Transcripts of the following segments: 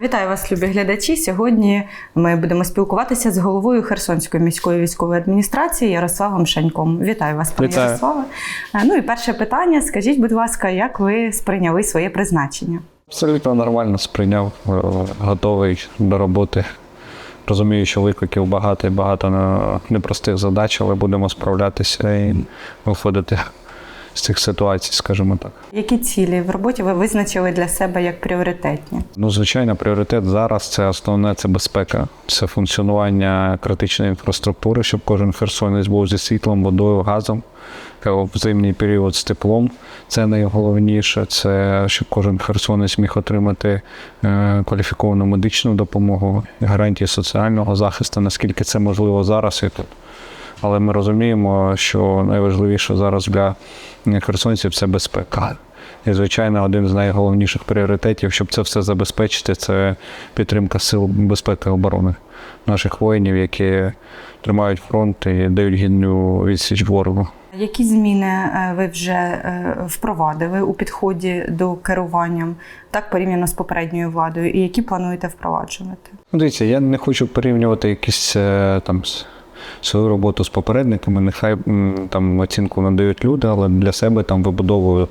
Вітаю вас, любі глядачі. Сьогодні ми будемо спілкуватися з головою Херсонської міської військової адміністрації Ярославом Шаньком. Вітаю вас, пане Вітаю. Ярославе. Е, Ну і перше питання: скажіть, будь ласка, як ви сприйняли своє призначення? Абсолютно нормально сприйняв, е, готовий до роботи. Розумію, що викликів багато і багато непростих задач, але будемо справлятися і виходити з цих ситуацій, скажімо так. Які цілі в роботі ви визначили для себе як пріоритетні? Ну, звичайно, пріоритет зараз це основне це безпека, це функціонування критичної інфраструктури, щоб кожен херсонець був зі світлом, водою, газом. е, В зимній період з теплом. Це найголовніше. Це щоб кожен херсонець міг отримати е, кваліфіковану медичну допомогу, гарантії соціального захисту, наскільки це можливо зараз і тут. Але ми розуміємо, що найважливіше зараз для херсонців це безпека. І, звичайно, один з найголовніших пріоритетів, щоб це все забезпечити, це підтримка сил безпеки і оборони наших воїнів, які тримають фронт і дають гідну відсіч ворогу. Які зміни е, ви вже е, впровадили у підході до керування так порівняно з попередньою владою, і які плануєте впроваджувати? Ну, Дивіться, я не хочу порівнювати якісь е, там свою роботу з попередниками. Нехай там оцінку надають люди, але для себе там вибудовую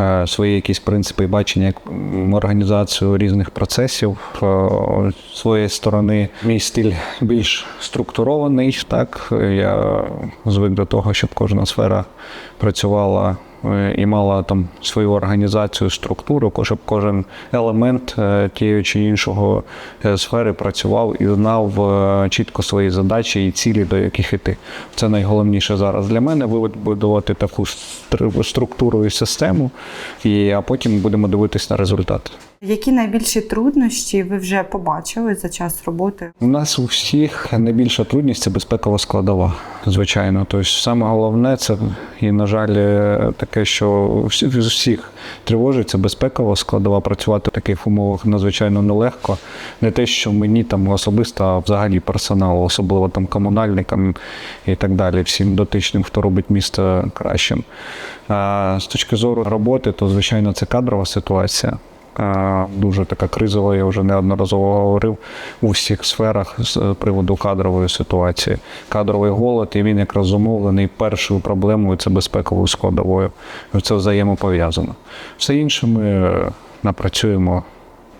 е, свої якісь принципи і бачення як організацію різних процесів е, своєї сторони. Мій стиль більш структурований. Так я звик до того, щоб кожна сфера працювала і мала там свою організацію, структуру, щоб кожен елемент е, тієї чи іншого е, сфери працював і знав е, чітко свої задачі і цілі, до яких іти. Це найголовніше зараз для мене вибудувати таку стр- структуру і систему, і, а потім будемо дивитись на результат. Які найбільші труднощі ви вже побачили за час роботи? У нас у всіх найбільша трудність це безпекова складова, звичайно. Тобто, саме головне це і, на жаль, е, таке, що всі- з усіх тривожить, це безпекова складова. Працювати в таких умовах надзвичайно нелегко. Не те, що мені там особисто, а взагалі персоналу, особливо там комунальникам і так далі, всім дотичним, хто робить місто кращим. А з точки зору роботи, то звичайно це кадрова ситуація. Е, Дуже така кризова, я вже неодноразово говорив у всіх сферах з приводу кадрової ситуації. Кадровий голод, і він якраз зумовлений першою проблемою це безпековою складовою. Це взаємопов'язано. Все інше ми е, напрацюємо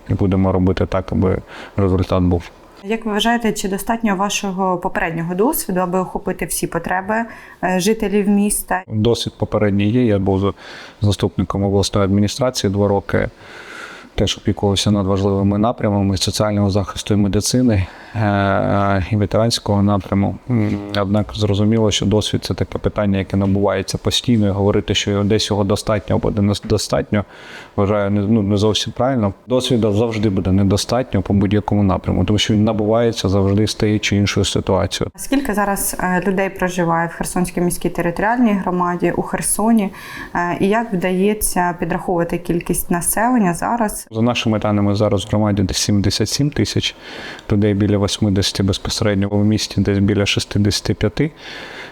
і будемо робити так, аби результат був. Як ви вважаєте, чи достатньо вашого попереднього досвіду, аби охопити всі потреби е, жителів міста? Досвід попередній є. Я був за- заступником обласної адміністрації два роки. Теж опікувався над важливими напрямами соціального захисту і медицини е, і ветеранського напряму. Однак зрозуміло, що досвід це таке питання, яке набувається постійно. І говорити, що десь його достатньо або недостатньо, вважаю не, ну, не зовсім правильно. Досвіду завжди буде недостатньо по будь-якому напряму, тому що він набувається завжди з тією чи іншою ситуацією. Скільки зараз е, людей проживає в Херсонській міській територіальній громаді у Херсоні? Е, І як вдається підраховувати кількість населення зараз? За нашими даними, зараз в громаді десь 77 тисяч людей біля 80 безпосередньо в місті, десь біля 65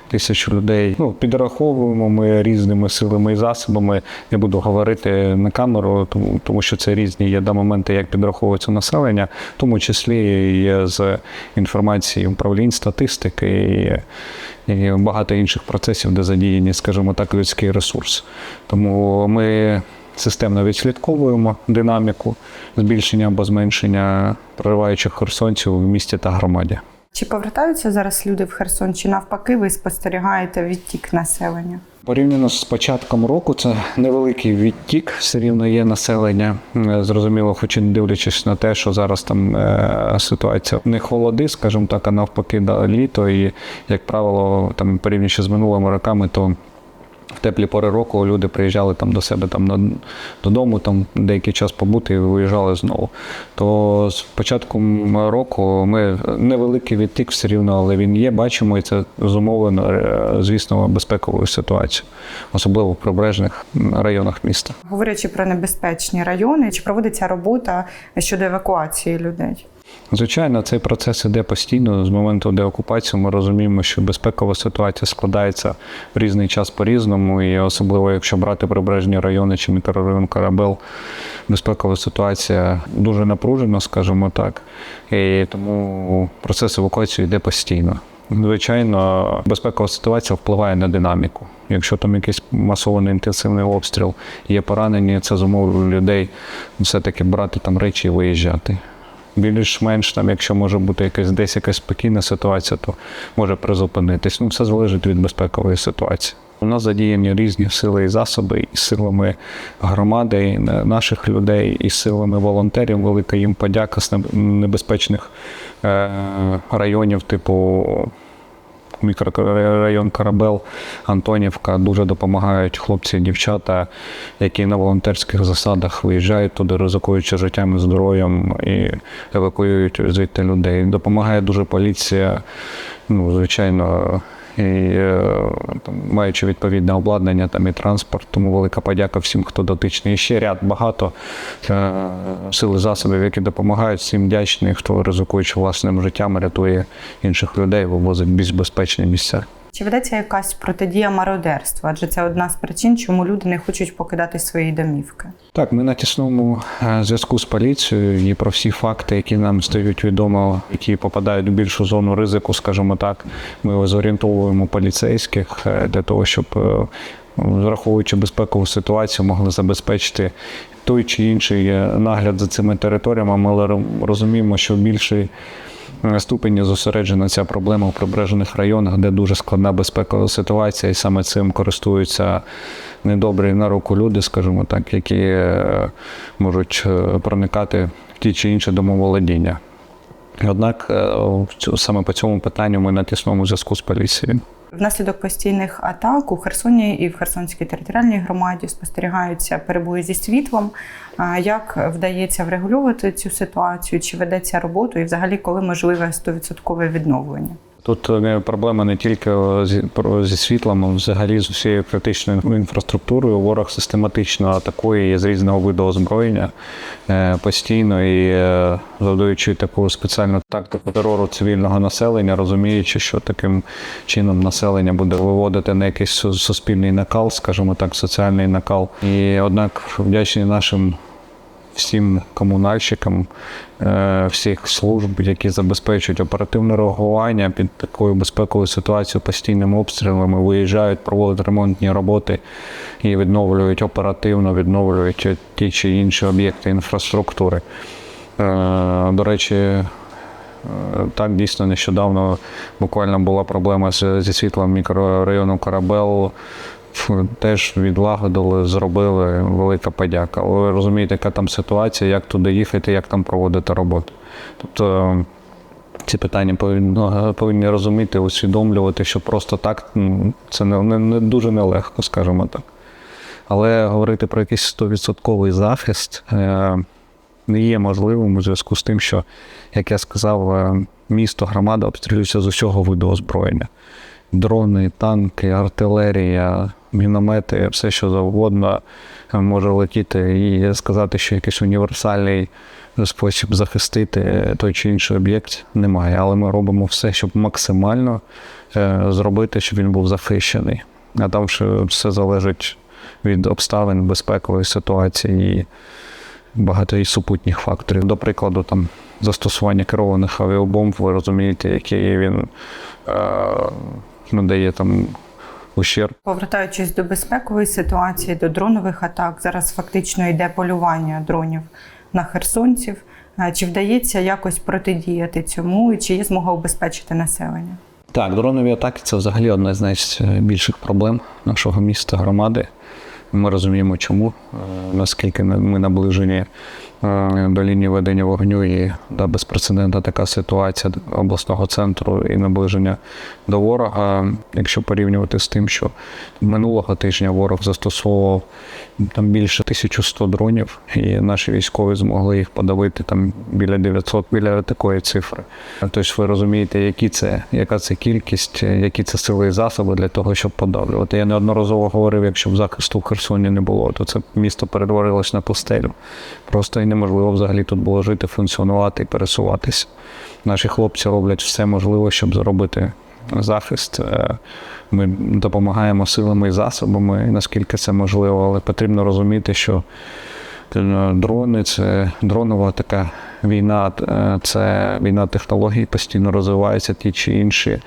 тисяч людей. Ну, підраховуємо ми різними силами і засобами. Не буду говорити на камеру, тому, тому що це різні є да, моменти, як підраховується населення, в тому числі є з інформації управлінь статистики і, і багато інших процесів, де задіяні, скажімо так, людський ресурс. Тому ми системно відслідковуємо динаміку збільшення або зменшення прориваючих херсонців в місті та громаді. Чи повертаються зараз люди в Херсон, чи навпаки ви спостерігаєте відтік населення? Порівняно з початком року, це невеликий відтік, все рівно є населення. Зрозуміло, хоч і не дивлячись на те, що зараз там е, ситуація не холоди, скажімо так, а навпаки, да, літо. І, як правило, там порівнюючи з минулими роками, то теплі пори року люди приїжджали там до себе там на, додому, там деякий час побути і виїжджали знову. То з початком року ми невеликий відтік все рівно, але він є, бачимо, і це зумовлено, е, звісно, безпековою ситуацією, особливо в прибережних районах міста. Говорячи про небезпечні райони, чи проводиться робота щодо евакуації людей? Звичайно, цей процес іде постійно з моменту деокупації. Ми розуміємо, що безпекова ситуація складається в різний час по-різному, і особливо якщо брати прибережні райони чи мікрорайон Карабел, безпекова ситуація дуже напружена, скажімо так. І тому процес евакуації йде постійно. Звичайно, безпекова ситуація впливає на динаміку. Якщо там якийсь масований інтенсивний обстріл, є поранені, це зумовлює людей все-таки брати там речі і виїжджати. Більш-менш там, якщо може бути якась десь якась спокійна ситуація, то може призупинитись. Ну, все залежить від безпекової ситуації. У нас задіяні різні сили і засоби, і силами громади, і наших людей, і силами волонтерів. Велика їм подяка з небезпечних е, районів, типу мікрорайон Карабел, Антонівка дуже допомагають хлопці і дівчата, які на волонтерських засадах виїжджають туди, ризикуючи життям і здоров'ям і евакуюють звідти людей. Допомагає дуже поліція, ну, звичайно. І е, там, маючи відповідне обладнання там і транспорт, тому велика подяка всім, хто дотичний. І ще ряд багато е, сил і засобів, які допомагають всім вдячний, хто ризикуючи власним життям, рятує інших людей, вивозить в більш безпечні місця. Чи ведеться якась протидія мародерству? Адже це одна з причин, чому люди не хочуть покидати свої домівки. Так, ми на тісному е, зв'язку з поліцією і про всі факти, які нам стають відомо, які попадають в більшу зону ризику, скажімо так, ми зорієнтовуємо поліцейських е, для того, щоб, е, враховуючи безпекову ситуацію, могли забезпечити той чи інший нагляд за цими територіями. Ми розуміємо, що більший ступені зосереджена ця проблема в прибережних районах, де дуже складна безпекова ситуація, і саме цим користуються недобрі на руку люди, скажімо так, які е, можуть е, проникати в ті чи інші домоволодіння. Однак е, саме по цьому питанню ми на тісному зв'язку з поліцією. Внаслідок постійних атак у Херсоні і в Херсонській територіальній громаді спостерігаються перебої зі світлом. Як вдається врегулювати цю ситуацію? Чи ведеться роботу? І взагалі, коли можливе 100% відновлення? Тут е, проблема не тільки зі, про- зі світлом, а взагалі з усією критичною інфраструктурою. Ворог систематично атакує з різного виду озброєння е, постійно і е, завдаючи таку спеціальну тактику терору цивільного населення, розуміючи, що таким чином населення буде виводити на якийсь суспільний накал, скажімо так, соціальний накал. І однак вдячні нашим всім комунальщикам е, всіх служб, які забезпечують оперативне реагування під такою безпековою ситуацією, постійними обстрілами, виїжджають, проводять ремонтні роботи і відновлюють оперативно, відновлюють ті чи інші об'єкти інфраструктури. Е, До речі, е, так, дійсно, нещодавно буквально була проблема зі світлом мікрорайону Карабел. Теж відлагодили, зробили велика подяка. Але ви розумієте, яка там ситуація, як туди їхати, як там проводити роботу. Тобто ці питання повинні, повинні розуміти, усвідомлювати, що просто так це не, не, не дуже нелегко, скажімо так. Але говорити про якийсь 100% захист е, не є можливим у зв'язку з тим, що, як я сказав, е, місто, громада обстрілюються з усього виду озброєння. Дрони, танки, артилерія, міномети, все що завгодно е, може летіти і сказати, що якийсь універсальний спосіб захистити той чи інший об'єкт немає. Але ми робимо все, щоб максимально е, зробити, щоб він був захищений. А там все залежить від обставин безпекової ситуації і багато і супутніх факторів. До прикладу, там застосування керованих авіабомб, ви розумієте, який він е, надає там ущерб. Повертаючись до безпекової ситуації, до дронових атак, зараз фактично йде полювання дронів на херсонців. Е, Чи вдається якось протидіяти цьому, і чи є змога убезпечити населення? Так, дронові атаки це взагалі одна з найбільших проблем нашого міста, громади. Ми розуміємо, чому, е, наскільки ми наближені до лінії ведення вогню і да, безпрецедентна така ситуація обласного центру і наближення до ворога. Якщо порівнювати з тим, що минулого тижня ворог застосовував там більше 1100 дронів, і наші військові змогли їх подавити там біля 900, біля такої цифри. Тобто ви розумієте, які це, яка це кількість, які це сили і засоби для того, щоб подавлювати. Я неодноразово говорив, якщо б захисту в Херсоні не було, то це місто перетворилось на пустелю. Просто неможливо взагалі тут було жити, функціонувати і пересуватися. Наші хлопці роблять все можливе, щоб зробити захист. Е, Ми допомагаємо силами і засобами, наскільки це можливо, але потрібно розуміти, що е, дрони це дронова така війна, е, це війна технологій, постійно розвиваються ті чи інші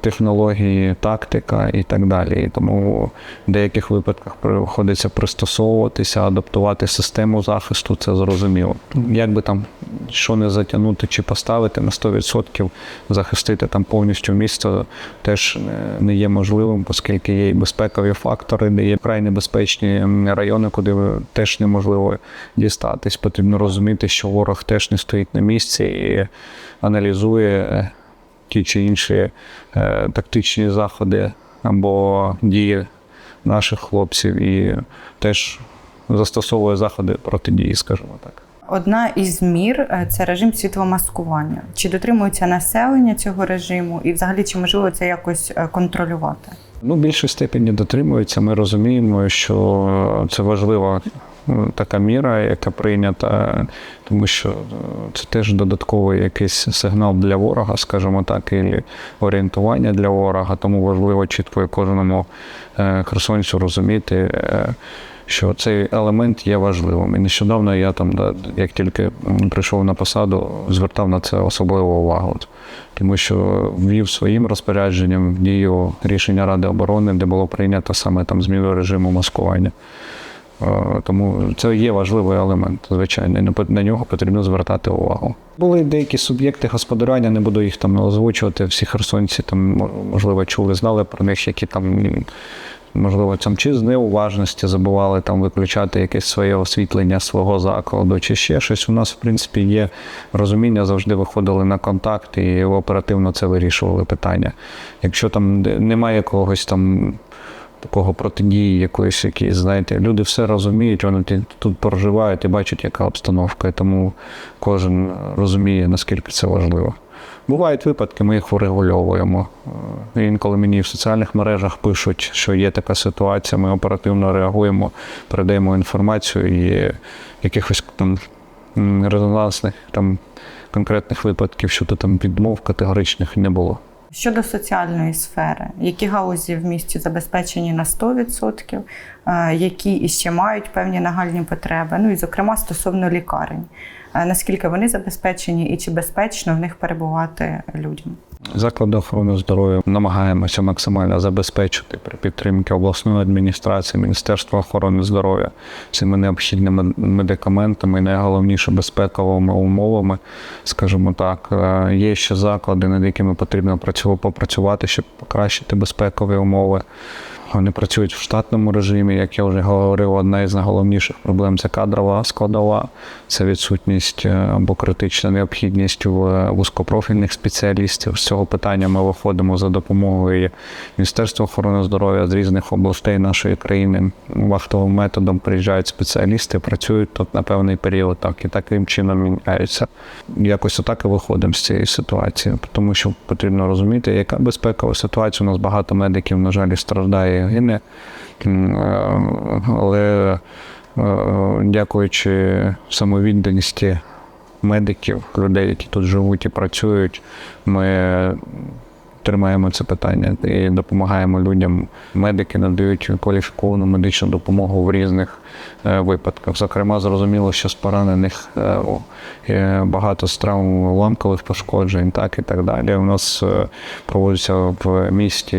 технології, тактика і так далі. Тому в деяких випадках приходиться пристосовуватися, адаптувати систему захисту, це зрозуміло. Як би там що не затягнути чи поставити на 100%, захистити там повністю місто теж не є можливим, оскільки є і безпекові фактори, де є вкрай небезпечні райони, куди теж неможливо дістатись. Потрібно розуміти, що ворог теж не стоїть на місці і аналізує ті чи інші е, тактичні заходи або дії наших хлопців і теж застосовує заходи протидії, скажімо так. Одна із мір е, це режим світломаскування. Чи дотримується населення цього режиму, і взагалі чи можливо це якось е, контролювати? Ну, в більшій степені дотримується. Ми розуміємо, що це важлива така міра, яка прийнята, тому що е, це теж додатковий якийсь сигнал для ворога, скажімо так, і орієнтування для ворога. Тому важливо чітко кожному е, херсонцю розуміти. е, Що цей елемент є важливим. І нещодавно я там, як тільки прийшов на посаду, звертав на це особливу увагу. Тому що ввів своїм розпорядженням в дію рішення Ради оборони, де було прийнято саме там зміну режиму маскування. Е, Тому це є важливий елемент, звичайно, і на- на нього потрібно звертати увагу. Були деякі суб'єкти господарювання, не буду їх там озвучувати. Всі херсонці там, можливо, чули, знали про них, які там, можливо, там чи з неуважності забували там виключати якесь своє освітлення свого закладу, чи ще щось. У нас, в принципі, є розуміння, завжди виходили на контакт і оперативно це вирішували питання. Якщо там немає когось там такого протидії якоїсь якісь, знаєте, люди все розуміють, вони тут проживають і бачать, яка обстановка, і тому кожен розуміє, наскільки це важливо. Бувають випадки, ми їх врегульовуємо. Е, Інколи мені в соціальних мережах пишуть, що є така ситуація, ми оперативно реагуємо, передаємо інформацію і якихось там резонансних там конкретних випадків щодо там відмов категоричних не було. Щодо соціальної сфери, які галузі в місті забезпечені на 100%, е, які іще мають певні нагальні потреби, ну і зокрема стосовно лікарень, наскільки вони забезпечені і чи безпечно в них перебувати людям? Заклади охорони здоров'я намагаємося максимально забезпечити при підтримці обласної адміністрації, Міністерства охорони здоров'я цими необхідними медикаментами, і найголовніше безпековими умовами, скажімо так. Е, Є ще заклади, над якими потрібно працю- попрацювати, щоб покращити безпекові умови. Вони працюють в штатному режимі, як я вже говорив, одна із найголовніших проблем це кадрова складова, це відсутність е, або критична необхідність в вузькопрофільних спеціалістів. З цього питання ми виходимо за допомогою Міністерства охорони здоров'я з різних областей нашої країни. Вахтовим методом приїжджають спеціалісти, працюють тут на певний період, так і таким чином міняються. Якось отак і виходимо з цієї ситуації, тому що потрібно розуміти, яка безпекова ситуація. У нас багато медиків, на жаль, страждає гине. Але дякуючи самовідданості медиків, людей, які тут живуть і працюють, ми тримаємо це питання і допомагаємо людям. Медики надають кваліфіковану медичну допомогу в різних е, випадках. Зокрема, зрозуміло, що з поранених е, багато з травм ламкових пошкоджень, так і так далі. У нас е, проводяться в місті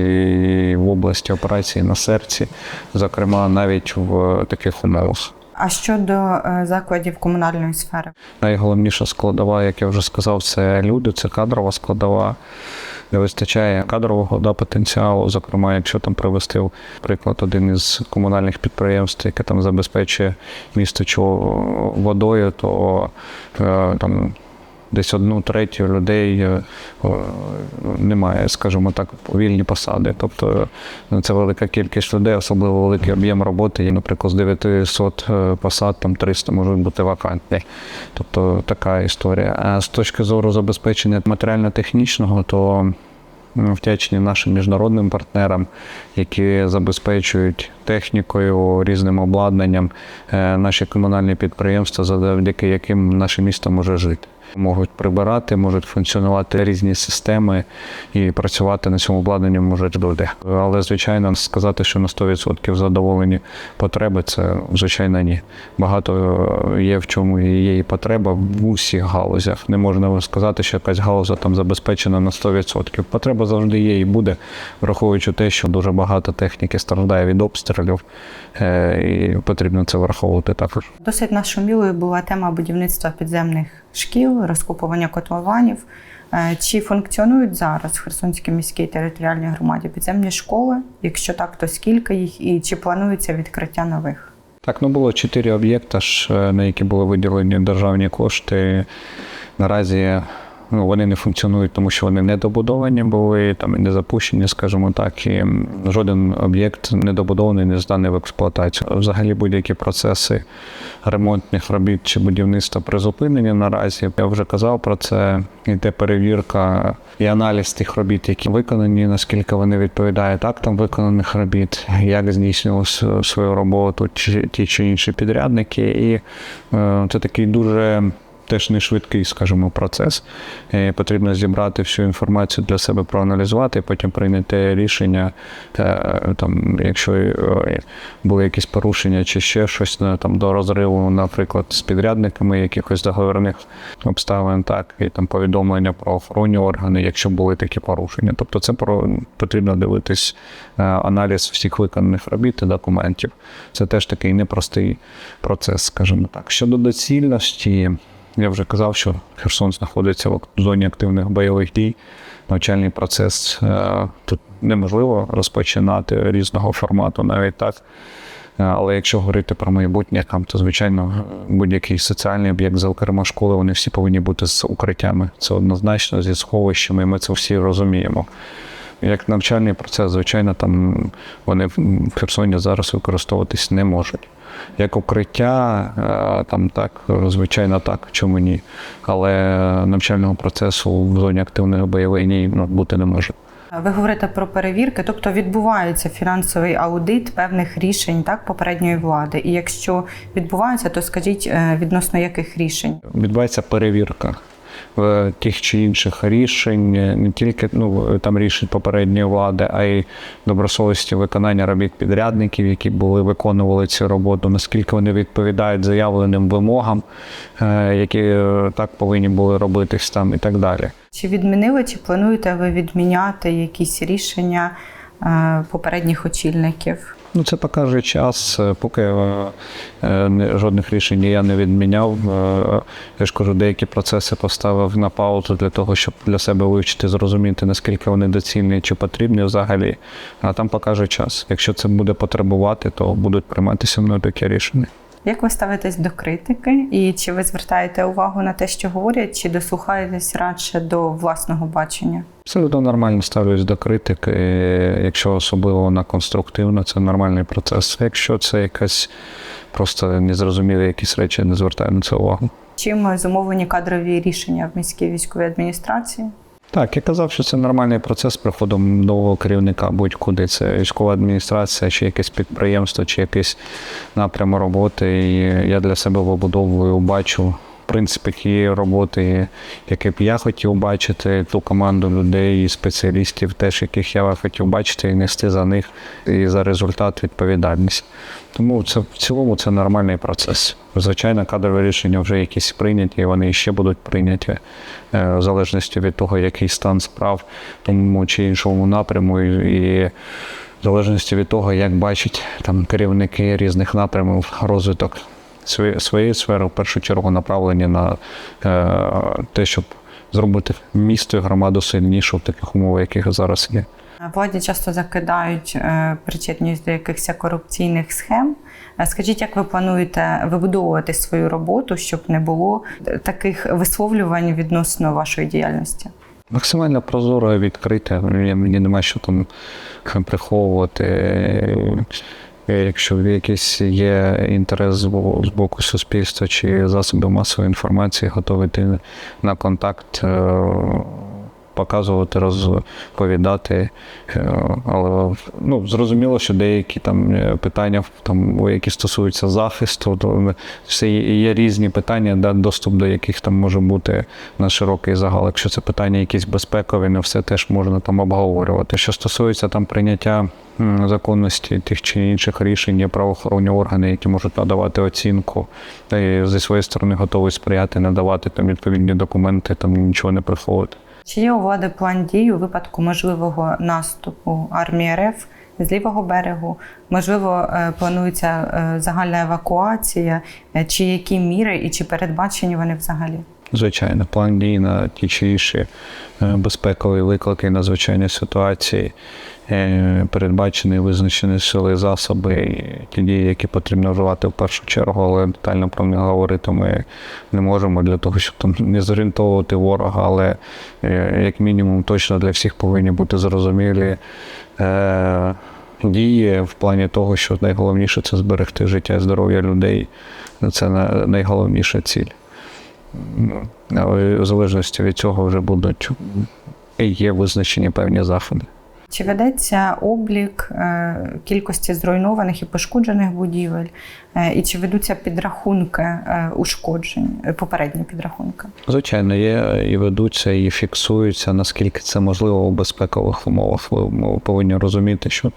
і в області операції на серці, зокрема, навіть в таких умовах. А щодо е, закладів комунальної сфери? Найголовніша складова, як я вже сказав, це люди, це кадрова складова. Не вистачає кадрового да, потенціалу. Зокрема, якщо там привести приклад один із комунальних підприємств, яке там забезпечує місто водою, то е, там десь одну третю людей е, немає, скажімо так, вільні посади. Тобто е, це велика кількість людей, особливо великий об'єм роботи. Є, наприклад, з 900 е, посад, там 300 можуть бути вакантні. Тобто така історія. А з точки зору забезпечення матеріально-технічного, то м, вдячні нашим міжнародним партнерам, які забезпечують технікою, різним обладнанням наші комунальні підприємства, завдяки яким наше місто може жити. Можуть прибирати, можуть функціонувати різні системи і працювати на цьому обладнанні можуть люди. Але звичайно, сказати, що на 100% задоволені потреби, це звичайно ні. Багато є в чому є і потреба в усіх галузях. Не можна сказати, що якась галуза там забезпечена на 100%. Потреба завжди є і буде, враховуючи те, що дуже багато техніки страждає від обстрілів, е, і потрібно це враховувати також. Досить нашумілою була тема будівництва підземних шкіл, розкопування котлованів. Е, Чи функціонують зараз в Херсонській міській територіальній громаді підземні школи? Якщо так, то скільки їх і чи планується відкриття нових? Так, ну було чотири об'єкта, е, на які були виділені державні кошти. Наразі ну, вони не функціонують, тому що вони недобудовані були, там і не запущені, скажімо так. І жоден об'єкт недобудований, не зданий в експлуатацію. Взагалі будь-які процеси ремонтних робіт чи будівництва призупинені наразі. Я вже казав про це. Іде перевірка і аналіз тих робіт, які виконані, наскільки вони відповідають актам виконаних робіт, як здійснювали свою роботу ті чи інші підрядники. І е, це такий дуже теж не швидкий, скажімо, процес. Е, Потрібно зібрати всю інформацію для себе, проаналізувати, потім прийняти рішення. Там, якщо е, були якісь порушення чи ще щось е, там до розриву, наприклад, з підрядниками якихось договірних обставин, так і там повідомлення про охоронні органи, якщо були такі порушення. Тобто, це про потрібно дивитись аналіз всіх виконаних робіт і документів. Це теж такий непростий процес, скажімо так. Щодо доцільності. Я вже казав, що Херсон знаходиться в зоні активних бойових дій. Навчальний процес е, тут неможливо розпочинати різного формату, навіть так. Е, Але якщо говорити про майбутнє, там, то звичайно будь-який соціальний об'єкт, зокрема школи, вони всі повинні бути з укриттями. Це однозначно зі сховищами, ми це всі розуміємо. Як навчальний процес, звичайно, там вони в Херсоні зараз використовуватись не можуть. Як укриття, е, там так, звичайно, так, чому ні. Але навчального процесу в зоні активної бойової дій ну, бути не може. Ви говорите про перевірки, тобто відбувається фінансовий аудит певних рішень так попередньої влади. І якщо відбувається, то скажіть е, відносно яких рішень? Відбувається перевірка тих чи інших рішень, не тільки ну, там рішень попередньої влади, а й добросовісті виконання робіт підрядників, які були виконували цю роботу, наскільки вони відповідають заявленим вимогам, е, які е, так повинні були робитись там і так далі. Чи відмінили, чи плануєте ви відміняти якісь рішення е, попередніх очільників? Ну, це покаже час, е, поки е, е, жодних рішень я не відміняв. Я ж кажу, деякі процеси поставив на паузу для того, щоб для себе вивчити, зрозуміти, наскільки вони доцільні чи потрібні взагалі. А там покаже час. Якщо це буде потребувати, то будуть прийматися мною такі рішення. Як ви ставитесь до критики? І чи ви звертаєте увагу на те, що говорять, чи дослухаєтесь радше до власного бачення? Абсолютно нормально ставлюсь до критики. Якщо особливо вона конструктивна, це нормальний процес. Якщо це якась просто незрозумілі якісь речі, не звертаю на це увагу. Чим зумовлені кадрові рішення в міській військовій адміністрації? Так, я казав, що це нормальний процес з приходом нового керівника, будь-куди це військова адміністрація, чи якесь підприємство, чи якийсь напрям роботи. І я для себе вибудовую, бачу принципі ті роботи, які б я хотів бачити, ту команду людей і спеціалістів, теж яких я хотів бачити, і нести за них і за результат відповідальність. Тому це в цілому це нормальний процес. Звичайно, кадрові рішення вже якісь прийняті, і вони ще будуть прийняті е, в залежності від того, який стан справ тому чи іншому напряму, і в залежності від того, як бачать там керівники різних напрямів розвиток своєї, сфери, в першу чергу направлені на е, те, щоб зробити місто і громаду сильнішу в таких умовах, яких зараз є. Владі часто закидають е, причетність до якихось корупційних схем. Е, Скажіть, як ви плануєте вибудовувати свою роботу, щоб не було таких висловлювань відносно вашої діяльності? Максимально прозоро відкрите. Мені, мені нема що там приховувати. Е, Якщо якийсь є інтерес з боку суспільства чи засобів масової інформації, готовий на контакт. Е, показувати, розповідати. Е, Але ну, зрозуміло, що деякі там е, питання, там, які стосуються захисту, то все є, є різні питання, да, доступ до яких там може бути на широкий загал. Якщо це питання якісь безпекові, не все теж можна там обговорювати. Що стосується там прийняття законності тих чи інших рішень, є правоохоронні органи, які можуть надавати оцінку, та зі своєї сторони готові сприяти, надавати там відповідні документи, там нічого не приховувати. Чи є у влади план дій у випадку можливого наступу армії РФ з лівого берегу? Можливо, е, планується е, загальна евакуація, Е, чи які міри і чи передбачені вони взагалі? Звичайно, план дій на ті чи інші безпекові виклики, надзвичайні ситуації, передбачені визначені сили, засоби, ті дії, які потрібно вживати в першу чергу, але детально про них говорити ми не можемо для того, щоб там не зорієнтовувати ворога, але е, як мінімум точно для всіх повинні бути зрозумілі. е, Дії в плані того, що найголовніше це зберегти життя і здоров'я людей. Це найголовніша ціль. Ну, Але в залежності від цього вже будуть є визначені певні заходи. Чи ведеться облік е, кількості зруйнованих і пошкоджених будівель, Е, і чи ведуться підрахунки е, ушкоджень, попередні підрахунки? Звичайно, є і ведуться, і фіксуються, наскільки це можливо у безпекових умовах. Ви- повинні розуміти, що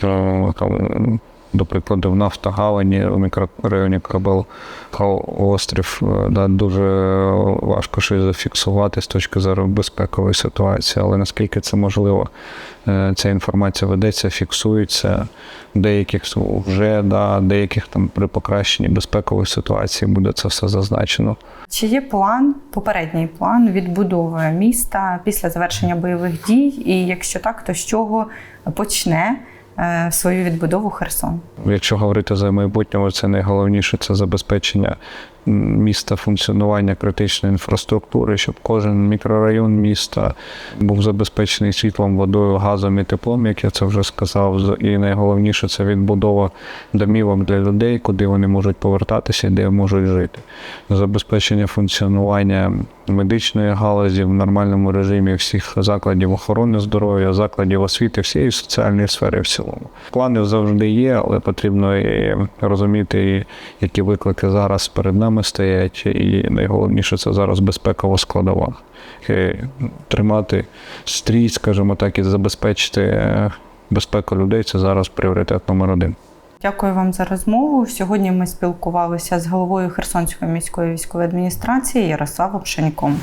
там, до прикладу, в Нафтогалані у мікрорайоні Кабел острів е, да, дуже важко щось зафіксувати з точки зору безпекової ситуації, але наскільки це можливо, е, ця інформація ведеться, фіксується. Деяких вже да, деяких там при покращенні безпекової ситуації буде це все зазначено. Чи є план, попередній план відбудови міста після завершення бойових дій? І якщо так, то з чого почне свою відбудову Херсон? Якщо говорити за майбутнього, це найголовніше це забезпечення міста функціонування критичної інфраструктури, щоб кожен мікрорайон міста був забезпечений світлом, водою, газом і теплом, як я це вже сказав. І найголовніше це відбудова домівок для людей, куди вони можуть повертатися де можуть жити. Забезпечення функціонування медичної галузі в нормальному режимі всіх закладів охорони здоров'я, закладів освіти, всієї соціальної сфери в цілому. Плани завжди є, але потрібно і розуміти, які виклики зараз перед нами стоять, і найголовніше це зараз безпекова складова. Тримати стрій, скажімо так, і забезпечити е, безпеку людей це зараз пріоритет номер один. Дякую вам за розмову. Сьогодні ми спілкувалися з головою Херсонської міської військової адміністрації Ярославом Шеньком.